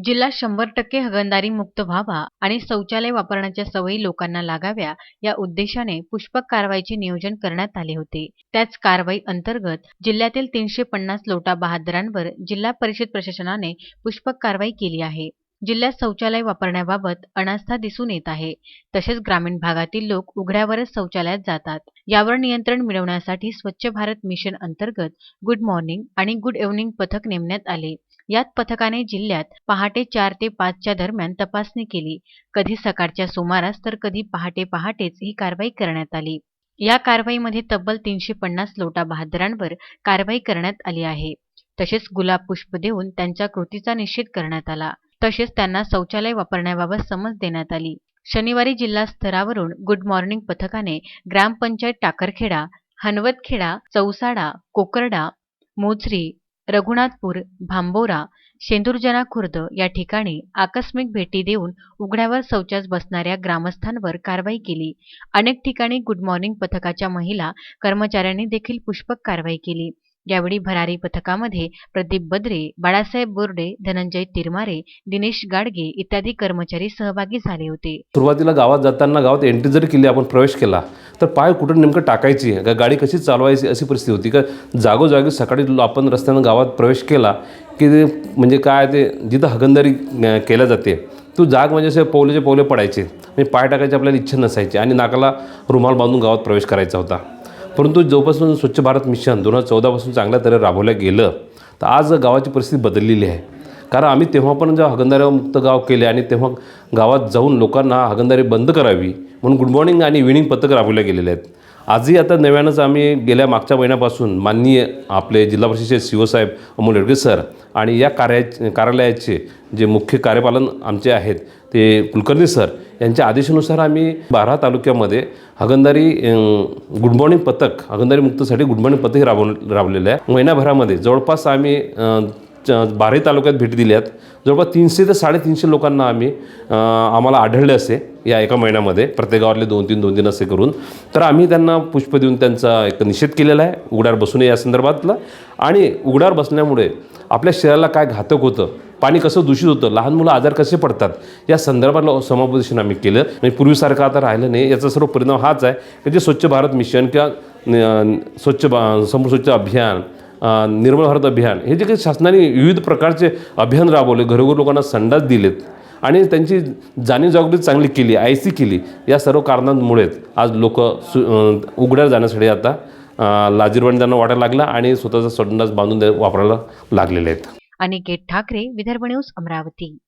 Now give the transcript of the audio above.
जिल्हा शंभर टक्के हगणदारी मुक्त व्हावा आणि शौचालय वापरण्याच्या सवयी लोकांना लागाव्या या उद्देशाने पुष्पक कारवाईचे नियोजन करण्यात आले होते. त्याच कारवाई अंतर्गत जिल्ह्यातील तीनशे पन्नास लोटा बहादरांवर जिल्हा परिषद प्रशासनाने पुष्पक कारवाई केली आहे. जिल्ह्यात शौचालय वापरण्याबाबत अनास्था दिसून येत आहे. तसेच ग्रामीण भागातील लोक उघड्यावरच शौचालयात जातात. यावर नियंत्रण मिळवण्यासाठी स्वच्छ भारत मिशन अंतर्गत गुड मॉर्निंग आणि गुड इव्हनिंग पथक नेमण्यात आले. यात पथकाने जिल्ह्यात पहाटे चार ते पाचच्या दरम्यान तपासणी केली. कधी सकाळच्या सुमारास तर कधी पहाटे पहाटेच ही कारवाई करण्यात आली. या कारवाईमध्ये तब्बल तीनशे पन्नास लोटा बहादरांवर कारवाई करण्यात आली आहे. तसेच गुलाब पुष्प देऊन त्यांच्या कृतीचा निषेध करण्यात आला. तसेच त्यांना शौचालय वापरण्याबाबत समज देण्यात आली. शनिवारी जिल्हा स्तरावरून गुड मॉर्निंग पथकाने ग्रामपंचायत टाकरखेडा हनवतखेडा चौसाडा कोकरडा मोझरी रघुनाथपूर भांबोरा शेंदुरजना खुर्द या ठिकाणी आकस्मिक भेटी देऊन उघड्यावर शौचास बसणाऱ्या ग्रामस्थांवर कारवाई केली. अनेक ठिकाणी गुड मॉर्निंग पथकाच्या महिला कर्मचाऱ्यांनी देखील पुष्पक कारवाई केली. यावेळी भरारी पथकामध्ये प्रदीप बद्रे बाळासाहेब बोर्डे धनंजय तिरमारे दिनेश गाडगे इत्यादी कर्मचारी सहभागी झाले होते. सुरुवातीला गावात जाताना गावात एंट्री जरी केली आपण प्रवेश केला तर पाय कुठं नेमकं टाकायची का गाडी कशी चालवायची अशी परिस्थिती होती? का जागोजागी सकाळी आपण रस्त्यानं गावात प्रवेश केला की ते म्हणजे काय ते जिथं हगंदारी केल्या जाते तो जाग म्हणजे असे पवलेचे पौले पडायचे. म्हणजे पाय टाकायची आपल्याला इच्छा नसायची. आणि नाकाला रुमाल बांधून गावात प्रवेश करायचा होता. परंतु जोपासून स्वच्छ भारत मिशन दोन हजार चौदापासून चांगल्या तऱ्हे राबवलं गेलं तर आज गावाची परिस्थिती बदललेली आहे. कारण आम्ही तेव्हा पण जेव्हा हगंदारी मुक्त गाव केले आणि तेव्हा गावात जाऊन लोकांना हगंदारी बंद करावी म्हणून गुड मॉर्निंग आणि इव्हिनिंग पथक राबवले गेलेले आहेत. आजही आता नव्यानंच आम्ही गेल्या मागच्या महिन्यापासून माननीय आपले जिल्हा परिषदेचे सी साहेब अमोल येडगे सर आणि या कार्या कार्यालयाचे जे मुख्य कार्यपालन आमचे आहेत ते कुलकर्णी सर यांच्या आदेशानुसार आम्ही बारा तालुक्यामध्ये हगंदारी गुड मॉर्निंग पथक हगंदारी मुक्तसाठी गुड मॉर्निंग पथक हे राबलेलं आहे. महिन्याभरामध्ये जवळपास आम्ही बारही तालुक्यात भेटी दिल्यात आहेत. जवळपास तीनशे ते साडेतीनशे लोकांना आम्ही आम्हाला आढळले असे या एका महिन्यामध्ये. प्रत्येक गावातले दोन तीन दोन तीन असे करून. तर आम्ही त्यांना पुष्प देऊन त्यांचा एक निषेध केलेला आहे. उघड्यावर बसू नये या संदर्भातला. आणि उघड्यावर बसल्यामुळे आपल्या शरीराला काय घातक होतं पाणी कसं दूषित होतं लहान मुलं आजार कसे पडतात या संदर्भातलं समुपदेशन आम्ही केलं. म्हणजे पूर्वीसारखं आता राहिलं नाही. याचा सर्व परिणाम हाच आहे की जे स्वच्छ भारत मिशन किंवा स्वच्छ बा स्वच्छ अभियान निर्मळ भारत अभियान. हे जे काही शासनाने विविध प्रकारचे अभियान राबवले घरोघर लोकांना संडास दिलेत आणि त्यांची जाणीव जागृती चांगली केली आय सी केली या सर्व कारणांमुळेच आज लोक सु उघड्या उघड्यावर जाण्यासाठी आता अं, लाजीरवाणी त्यांना वाटायला लागला आणि स्वतःचा संडास बांधून वापरायला लागलेले आहेत. अनिकेत ठाकरे विदर्भ न्यूज अमरावती.